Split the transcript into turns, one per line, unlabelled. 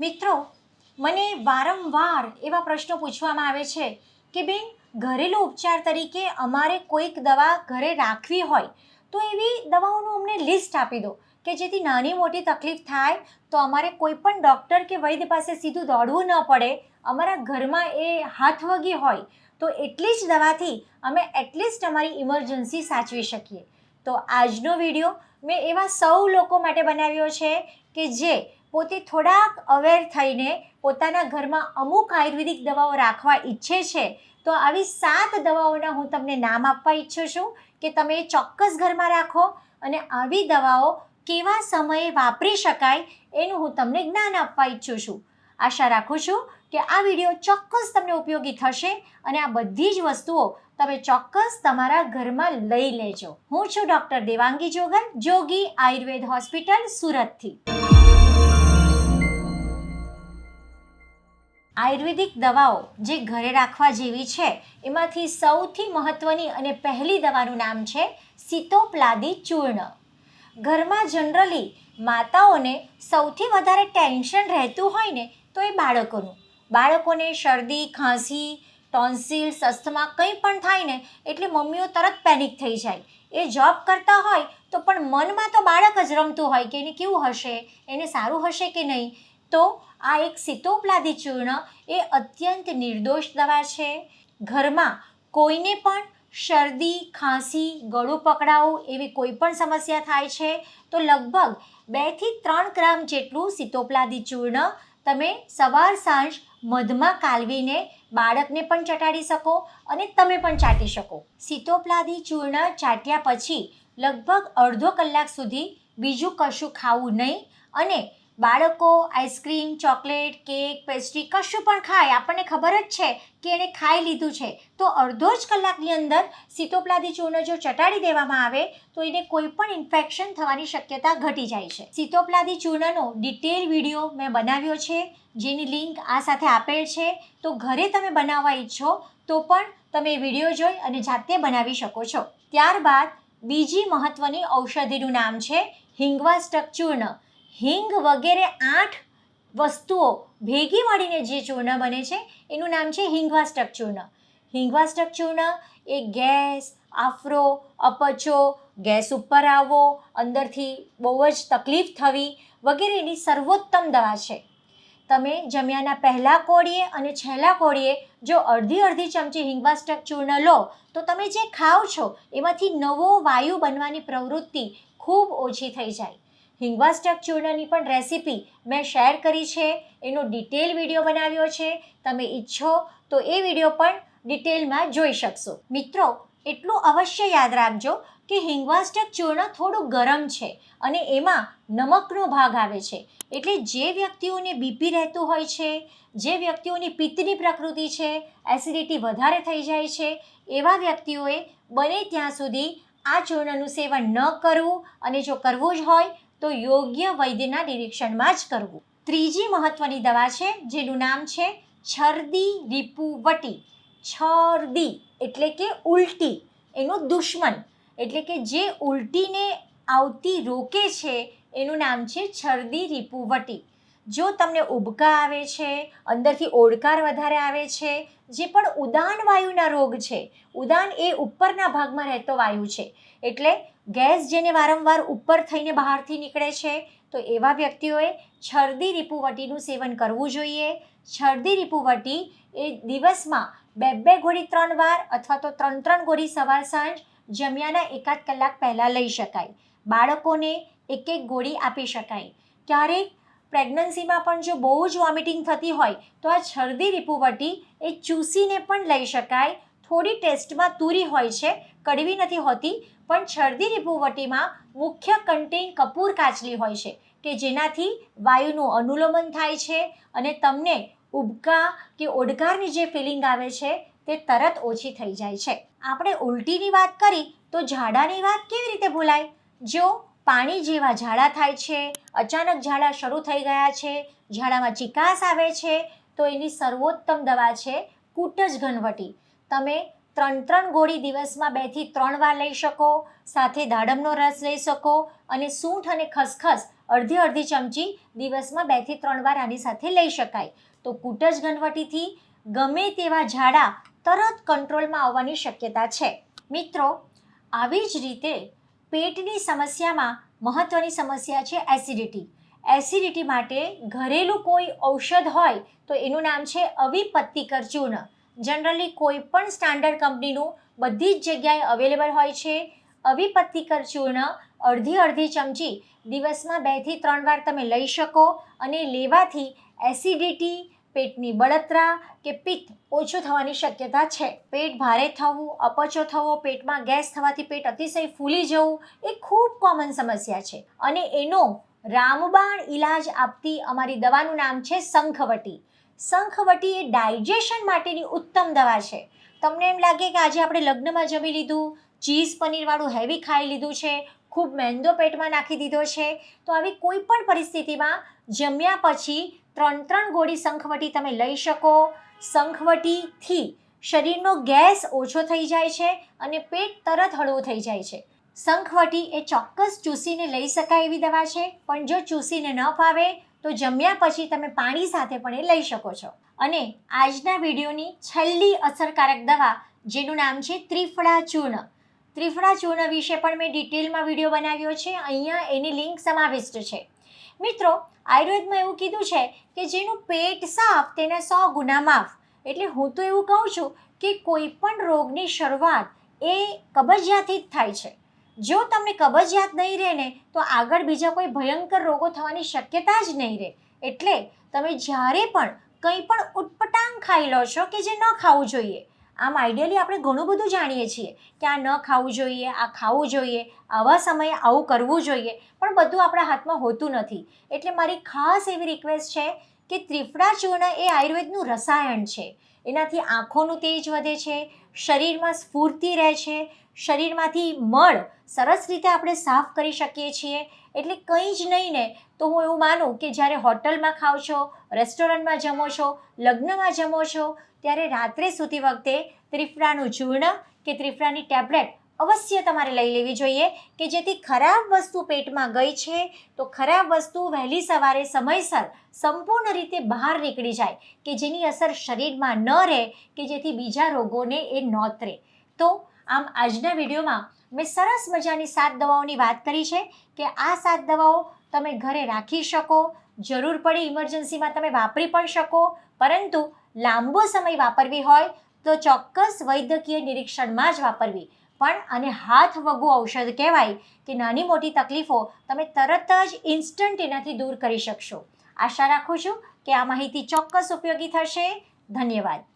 મિત્રો, મને વારંવાર એવા પ્રશ્નો પૂછવામાં આવે છે કે બેન, ઘરેલું ઉપચાર તરીકે અમારે કોઈક દવા ઘરે રાખવી હોય, તો એવી દવાઓનું અમને લિસ્ટ આપી દો કે જેથી નાની મોટી તકલીફ થાય, તો અમારે કોઈ પણ ડૉક્ટર કે વૈદ્ય પાસે સીધું દોડવું ન પડે, અમારા ઘરમાં એ હાથવગી હોય, તો એટલી જ દવાથી અમે એટલીસ્ટ અમારી ઇમરજન્સી સાચવી શકીએ. તો આજનો વીડિયો મેં એવા સૌ લોકો માટે બનાવ્યો છે કે જે પોતે થોડાક અવેર થઈને પોતાના ઘરમાં અમુક આયુર્વેદિક દવાઓ રાખવા ઈચ્છે છે, તો આવી સાત દવાઓના હું તમને નામ આપવા ઈચ્છું છું કે તમે ચોક્કસ ઘરમાં રાખો અને આવી દવાઓ કેવા સમયે વાપરી શકાય એનું હું તમને જ્ઞાન આપવા ઈચ્છું છું. આશા રાખું છું કે આ વીડિયો ચોક્કસ તમને ઉપયોગી થશે અને આ બધી જ વસ્તુઓ તમે ચોક્કસ તમારા ઘરમાં લઈ લેજો. હું છું ડૉક્ટર દેવાંગી જોગલ, જોગી આયુર્વેદ હોસ્પિટલ સુરતથી. આયુર્વેદિક દવાઓ જે ઘરે રાખવા જેવી છે, એમાંથી સૌથી મહત્ત્વની અને પહેલી દવાનું નામ છે સીતોપ્લાદી ચૂર્ણ. ઘરમાં જનરલી માતાઓને સૌથી વધારે ટેન્શન રહેતું હોય ને, તો એ બાળકોનું. બાળકોને શરદી, ખાંસી ટોન્સિલ અસ્થમા કંઈ પણ થાય ને, એટલે મમ્મીઓ તરત પેનિક થઈ જાય. એ જોબ કરતા હોય તો પણ મનમાં તો બાળક જ રમતું હોય કે એને કેવું હશે, એને સારું હશે કે નહીં? તો આ એક સીતોપલાદી ચૂર્ણ એ અત્યંત નિર્દોષ દવા છે. ઘરમાં કોઈને પણ શરદી, ખાંસી, ગળું પકડાવું એવી કોઈ પણ સમસ્યા થાય છે તો લગભગ બેથી ત્રણ ગ્રામ જેટલું સીતોપલાદી ચૂર્ણ તમે સવાર, સાંજ મધમાં કાલવીને બાળકને પણ ચટાડી શકો અને તમે પણ ચાટી શકો. સીતોપલાદી ચૂર્ણ ચાટ્યા પછી લગભગ અડધો કલાક સુધી બીજું કશું ખાવું નહીં અને બાળકો, આઈસ્ક્રીમ, ચોકલેટ, કેક, પેસ્ટ્રી કશું પણ ખાય, આપણને ખબર જ છે કે એણે ખાઈ લીધું છે. તો અડધો જ કલાકની અંદર સીતોપલાદી ચૂર્ણ જો ચટાડી દેવામાં આવે, તો એને કોઈ પણ ઇન્ફેક્શન થવાની શક્યતા ઘટી જાય છે. સીતોપલાદી ચૂર્ણનો ડિટેલ વીડિયો મેં બનાવ્યો છે, જેની લિંક આ સાથે આપેલ છે. તો ઘરે તમે બનાવવા ઈચ્છો, તો પણ તમે વીડિયો જોઈ અને જાતે બનાવી શકો છો. ત્યારબાદ બીજી મહત્ત્વની ઔષધિનું નામ છે હિંગવાસ્ટક ચૂર્ણ. હિંગ વગેરે આઠ વસ્તુઓ ભેગી મળીને જે ચૂર્ણ બને છે, એનું નામ છે હિંગવાસ્ટક ચૂર્ણ. હિંગવાસ્ટક ચૂર્ણ એ ગેસ, આફરો, અપચો, ગેસ ઉપર આવવો અંદરથી બહુ જ તકલીફ થવી વગેરેની સર્વોત્તમ દવા છે. તમે જમ્યાના પહેલાં કોળીએ અને છેલ્લા કોળીએ જો અડધી અડધી ચમચી હિંગવાસ્ટક ચૂર્ણ લો, તો તમે જે ખાઓ છો, એમાંથી નવો વાયુ બનવાની પ્રવૃત્તિ ખૂબ ઓછી થઈ જાય. હિંગવાસ્ટક ચૂર્ણની પણ રેસીપી મેં શેર કરી છે. એનો ડિટેલ વીડિયો બનાવ્યો છે. તમે ઈચ્છો તો એ વીડિયો પણ ડિટેલમાં જોઈ શકશો. મિત્રો, એટલું અવશ્ય યાદ રાખજો કે હિંગવાસ્ટક ચૂર્ણ થોડું ગરમ છે અને એમાં નમકનો ભાગ આવે છે. એટલે જે વ્યક્તિઓને બીપી રહેતું હોય છે, જે વ્યક્તિઓની પિત્તની પ્રકૃતિ છે, એસિડિટી વધારે થઈ જાય છે, એવા વ્યક્તિઓએ બને ત્યાં સુધી આ ચૂર્ણનું સેવન ન કરવું અને જો કરવું જ હોય તો યોગ્ય વૈદ્યના નિરીક્ષણમાં જ કરવું. ત્રીજી મહત્ત્વની દવા છે, જેનું નામ છે છરદી રીપુવટી. છરદી એટલે કે ઉલટી, એનું દુશ્મન. એટલે કે જે ઉલટીને આવતી રોકે છે, એનું નામ છે છરદી રીપુવટી. જો તમને ઉબકા આવે છે, અંદરથી ઓડકાર વધારે આવે છે જે પણ ઉદાન વાયુના રોગ છે, ઉદાન એ ઉપરના ભાગમાં રહેતો વાયુ છે. એટલે ગેસ જેને વારંવાર ઉપર થઈને બહારથી નીકળે છે, તો એવા વ્યક્તિઓએ છરદી રીપુવટીનું સેવન કરવું જોઈએ. છરદી રીપુવટી એ દિવસમાં બે બે ગોળી ત્રણ વાર અથવા તો ત્રણ ત્રણ ગોળી સવાર સાંજ જમ્યાના એકાદ કલાક પહેલાં લઈ શકાય. બાળકોને એક એક ગોળી આપી શકાય. ક્યારેક પ્રેગ્નન્સીમાં પણ જો બહુ જ વોમિટિંગ થતી હોય, તો આ છરદી રીપુવટી એ ચૂસીને પણ લઈ શકાય. થોડી ટેસ્ટમાં તુરી હોય છે, કડવી નથી હોતી, પણ છરદી રીપુવટીમાં મુખ્ય કન્ટેન કપૂર કાચલી હોય છે, કે જેનાથી વાયુનું અનુલોમન થાય છે અને તમને ઉબકા કે ઓડકારની જે ફિલિંગ આવે છે, તે તરત ઓછી થઈ જાય છે. આપણે ઉલટીની વાત કરી, તો ઝાડાની વાત કેવી રીતે ભૂલાય? જો પાણી જેવા ઝાડા થાય છે, અચાનક ઝાડા શરૂ થઈ ગયા છે, ઝાડામાં ચિકાસ આવે છે, તો એની સર્વોત્તમ દવા છે કૂટજ ઘનવટી. તમે ત્રણ ત્રણ ગોળી દિવસમાં બેથી ત્રણ વાર લઈ શકો, સાથે દાડમનો રસ લઈ શકો અને સૂંઠ અને ખસખસ અડધી અડધી ચમચી દિવસમાં બેથી ત્રણ વાર આની સાથે લઈ શકાય. તો કૂટજ ઘનવટીથી ગમે તેવા ઝાડા તરત કંટ્રોલમાં આવવાની શક્યતા છે. મિત્રો, આવી જ રીતે પેટની સમસ્યામાં મહત્ત્વની સમસ્યા છે એસિડિટી. એસિડિટી માટે ઘરેલું કોઈ ઔષધ હોય તો એનું નામ છે અવિપત્તિકર ચૂર્ણ જનરલી કોઈ પણ સ્ટાન્ડર્ડ કંપનીનું બધી જ જગ્યાએ અવેલેબલ હોય છે. અવિપત્તિકર ચૂર્ણ અડધી અડધી ચમચી. દિવસમાં બેથી ત્રણ વાર તમે લઈ શકો અને લેવાથી એસિડિટી પેટની બળતરા કે પિત્ત ઓછું થવાની શક્યતા છે. પેટ ભારે થવું, અપચો થવો, પેટમાં ગેસ થવાથી પેટ અતિશય ફૂલી જવું એ ખૂબ કોમન સમસ્યા છે. અને એનો રામબાણ ઈલાજ આપતી અમારી દવાનું નામ છે શંખવટી. શંખવટી એ ડાયજેશન માટેની ઉત્તમ દવા છે. તમને એમ લાગે કે આજે આપણે લગ્નમાં જમી લીધું, ચીઝ પનીરવાળું હેવી ખાઈ લીધું છે, ખૂબ મેંદો પેટમાં નાખી દીધો છે, તો આવી કોઈ પણ પરિસ્થિતિમાં જમ્યા પછી ત્રણ ત્રણ ગોળી શંખવટી તમે લઈ શકો. શંખવટીથી શરીરનો ગેસ ઓછો થઈ જાય છે અને પેટ તરત હળવું થઈ જાય છે. શંખવટી એ ચોક્કસ ચૂસીને લઈ શકાય એવી દવા છે, પણ જો ચૂસીને ન ફાવે, તો જમ્યા પછી તમે પાણી સાથે પણ એ લઈ શકો છો. અને આજના વિડીયોની છેલ્લી અસરકારક દવા, જેનું નામ છે ત્રિફળા ચૂર્ણ. ત્રિફળા ચૂર્ણ વિશે પણ મેં ડિટેલમાં વીડિયો બનાવ્યો છે, અહીંયા એની લિંક સમાવિષ્ટ છે. મિત્રો, આયુર્વેદમાં એવું કીધું છે કે જેનું પેટ સાફ તેના સો ગુના માફ. એટલે હું તો એવું કહું છું કે કોઈ પણ રોગની શરૂઆત એ કબજિયાતથી જ થાય છે. જો તમને કબજિયાત નહીં રહે ને, તો આગળ બીજા કોઈ ભયંકર રોગો થવાની શક્યતા જ નહીં રહે. એટલે તમે જ્યારે પણ કંઈ પણ ઉટપટાંગ ખાઈ લો છો કે જે ન ખાવું જોઈએ આમ આઈડિયલી આપણે ઘણું બધું જાણીએ છીએ કે આ ન ખાવું જોઈએ, આ ખાવું જોઈએ, આવા સમયે આવું કરવું જોઈએ, પણ બધું આપણા હાથમાં હોતું નથી. એટલે મારી ખાસ એવી રિક્વેસ્ટ છે કે ત્રિફળા ચૂર્ણ એ આયુર્વેદનું રસાયણ છે. એનાથી આંખોનું તેજ વધે છે, શરીરમાં સ્ફૂર્તિ રહે છે, શરીરમાંથી મળ સરસ રીતે આપણે સાફ કરી શકીએ છીએ. એટલે કંઈ જ નહીં ને, તો હું એવું માનું કે જ્યારે હોટલમાં ખાઓ છો, રેસ્ટોરન્ટમાં જમો છો, લગ્નમાં જમો છો, ત્યારે રાત્રે સૂતી વખતે ત્રિફળાનું ચૂર્ણ કે ત્રિફળાની ટેબ્લેટ અવશ્ય તમારે લઈ લેવી જોઈએ કે જેથી ખરાબ વસ્તુ પેટમાં ગઈ છે, તો ખરાબ વસ્તુ વહેલી સવારે સમયસર સંપૂર્ણ રીતે બહાર નીકળી જાય કે જેની અસર શરીરમાં ન રહે કે જેથી બીજા રોગોને એ નોતરે. તો આમ આજના વિડીયોમાં મેં સરસ મજાની સાત દવાઓની વાત કરી છે કે આ સાત દવાઓ તમે ઘરે રાખી શકો, જરૂર પડે ઇમરજન્સીમાં તમે વાપરી પણ શકો, પરંતુ લાંબો સમય વાપરવી હોય તો ચોક્કસ વૈદ્યકીય નિરીક્ષણમાં જ વાપરવી. પણ આને હાથ વગુ ઔષધ કહેવાય કે નાની મોટી તકલીફો તમે તરત જ ઇન્સ્ટન્ટ એનાથી દૂર કરી શકશો. આશા રાખું છું કે આ માહિતી ચોક્કસ ઉપયોગી થશે. ધન્યવાદ.